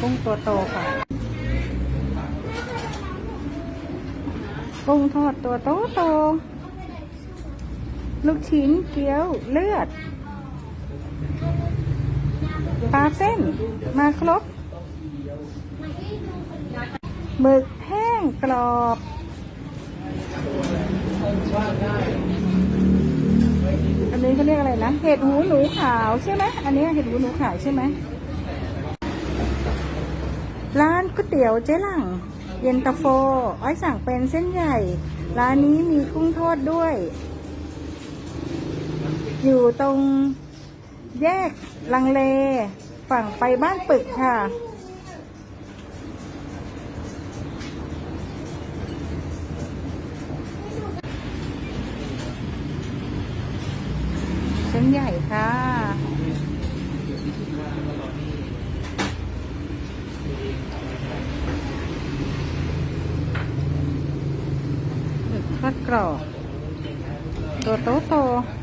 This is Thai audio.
กุ้งตัวโตค่ะ กุ้งทอดตัวโตโต ลูกชิ้นเกี๊ยวเลือด ปลาเส้น มาครบ หมึกแห้งกรอบอันนี้เขาเรียกอะไรนะ เห็ดหูหนูขาวใช่ไหม อันนี้เห็ดหูหนูขาวใช่ไหม ก๋วยเตี๋ยวเจ๊หลัง เย็นตาโฟ อ้อยสั่งเป็นเส้นใหญ่ ร้านนี้มีกุ้งทอดด้วย อยู่ตรงแยกลังเล ฝั่งไปบ้านปึกค่ะ เส้นใหญ่ค่ะหมึก ทอดกรอบ ตัวโตโตๆ